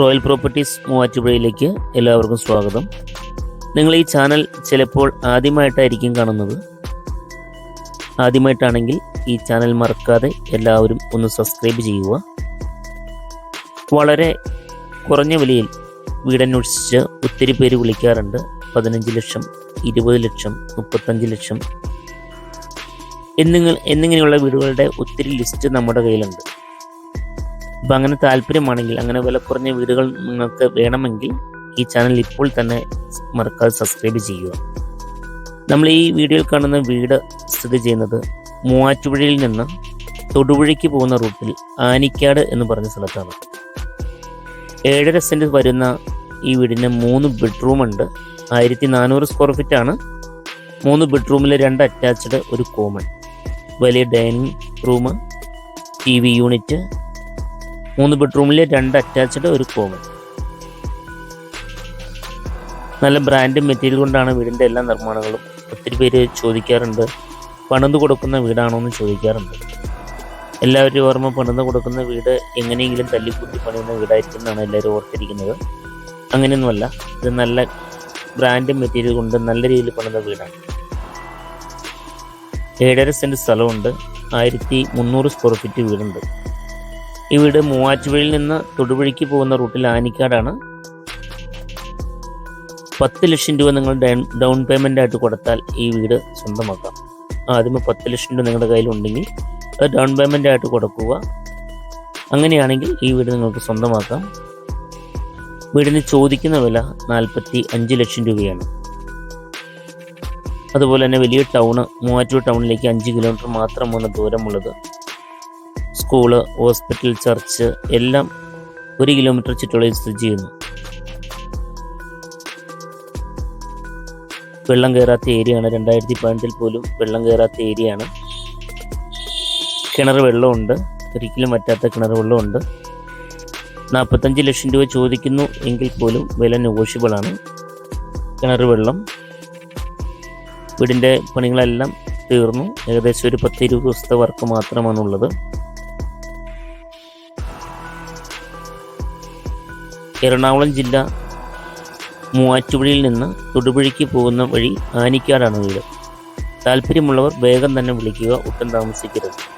Royal properties മൂവാറ്റുപുഴയിലേക്ക് എല്ലാവർക്കും സ്വാഗതം. നിങ്ങൾ ഈ ചാനൽ ചിലപ്പോൾ ആദ്യമായിട്ടായിരിക്കും കാണുന്നത്. ആദ്യമായിട്ടാണെങ്കിൽ ഈ ചാനൽ മറക്കാതെ എല്ലാവരും ഒന്ന് സബ്സ്ക്രൈബ് ചെയ്യുക. വളരെ കുറഞ്ഞ വിലയിൽ വീടന്വേഷിച്ച് ഒത്തിരി പേര് വിളിക്കാറുണ്ട്. പതിനഞ്ച് ലക്ഷം ഇരുപത് ലക്ഷം മുപ്പത്തഞ്ച് ലക്ഷം. എന്നിങ്ങ എന്നിങ്ങനെയുള്ള വീടുകളുടെ ഒത്തിരി ലിസ്റ്റ് നമ്മുടെ കയ്യിലുണ്ട്. അപ്പം അങ്ങനെ താല്പര്യമാണെങ്കിൽ അങ്ങനെ വില കുറഞ്ഞ വീടുകൾ നിങ്ങൾക്ക് വേണമെങ്കിൽ ഈ ചാനൽ ഇപ്പോൾ തന്നെ മറക്കാതെ സബ്സ്ക്രൈബ് ചെയ്യുക. നമ്മൾ ഈ വീഡിയോയിൽ കാണുന്ന വീട് സ്ഥിതി ചെയ്യുന്നത് മൂവാറ്റുപുഴയിൽ നിന്ന് തൊടുപുഴയ്ക്ക് പോകുന്ന റൂട്ടിൽ ആനിക്കാട് എന്ന് പറഞ്ഞ സ്ഥലത്താണ്. ഏഴര സെന്റ് വരുന്ന ഈ വീടിന് മൂന്ന് ബെഡ്റൂം ഉണ്ട്. ആയിരത്തി നാനൂറ് സ്ക്വയർ ഫീറ്റ് ആണ്. മൂന്ന് ബെഡ്റൂമിൽ രണ്ട് അറ്റാച്ച്ഡ് ഒരു കോമൺ വലിയ dining room T V unit മൂന്ന് ബെഡ്റൂമിൽ രണ്ട് അറ്റാച്ച്ഡ് ഒരു കോമൺ നല്ല ബ്രാൻഡ് മെറ്റീരിയൽ കൊണ്ടാണ് വീടിന്റെ എല്ലാ നിർമ്മാണങ്ങളും ഒത്തിരി പേര് ചോദിക്കാറുണ്ട്. പണിത് കൊടുക്കുന്ന വീടാണോ എന്ന് ചോദിക്കാറുണ്ട്. എല്ലാവരും ഓർമ്മ പണിത് കൊടുക്കുന്ന വീട് എങ്ങനെയെങ്കിലും തല്ലിക്കൂട്ടി പണിയുന്ന വീടായിരിക്കും എന്നാണ് എല്ലാവരും ഓർത്തിരിക്കുന്നത്. അങ്ങനെയൊന്നുമല്ല ഇത് നല്ല ബ്രാൻഡ് മെറ്റീരിയൽ കൊണ്ട് നല്ല രീതിയിൽ പണിത വീടാണ്. ഏഴര സെന്റ് സ്ഥലമുണ്ട്. ആയിരത്തി മുന്നൂറ് സ്ക്വയർ ഫീറ്റ് വീടുണ്ട്. ഈ വീട് മൂവാറ്റുപുഴയിൽ നിന്ന് തൊടുപുഴയ്ക്ക് പോകുന്ന റൂട്ടിൽ ആനിക്കാടാണ്. പത്ത് ലക്ഷം രൂപ നിങ്ങൾ ഡൗൺ- പേയ്മെന്റ് ആയിട്ട് കൊടുത്താൽ ഈ വീട് സ്വന്തമാക്കാം. ആദ്യമേ പത്ത് ലക്ഷം രൂപ നിങ്ങളുടെ കയ്യിലുണ്ടെങ്കിൽ അത് ഡൗൺ പേയ്മെന്റ് ആയിട്ട് കൊടുക്കുക. അങ്ങനെയാണെങ്കിൽ ഈ വീട് നിങ്ങൾക്ക് സ്വന്തമാക്കാം. വീടിന് ചോദിക്കുന്ന വില നാൽപ്പത്തി അഞ്ച് ലക്ഷം രൂപയാണ്. അതുപോലെ തന്നെ വലിയ ടൗണ് മൂവാറ്റൂർ ടൗണിലേക്ക് അഞ്ച് കിലോമീറ്റർ മാത്രമാണ് ദൂരമുള്ളത്. സ്കൂൾ ഹോസ്പിറ്റൽ ചർച്ച് എല്ലാം ഒരു കിലോമീറ്റർ ചുറ്റളവിൽ സ്ഥിതി ചെയ്യുന്നു. വെള്ളം കയറാത്ത ഏരിയയാണ്. രണ്ടായിരത്തി പതിനെട്ടിൽ പോലും വെള്ളം കയറാത്ത ഏരിയയാണ്. കിണർ വെള്ളമുണ്ട്. ഒരിക്കലും പറ്റാത്ത കിണർ വെള്ളമുണ്ട്. നാൽപ്പത്തഞ്ച് ലക്ഷം രൂപ ചോദിക്കുന്നു എങ്കിൽ പോലും വില നെഗോഷ്യബിൾ ആണ്. കിണർ വെള്ളം വീടിന്റെ പണികളെല്ലാം തീർന്നു. ഏകദേശം ഒരു പത്ത് ഇരുപത് ദിവസത്തെ വർക്ക് മാത്രമാണുള്ളത്. എറണാകുളം ജില്ല മൂവാറ്റുപുഴയിൽ നിന്ന് തൊടുപുഴയ്ക്ക് പോകുന്ന വഴി ആനിക്കാടാണ് വീട്. താല്പര്യമുള്ളവർ വേഗം തന്നെ വിളിക്കുക. ഒട്ടും താമസിക്കരുത്.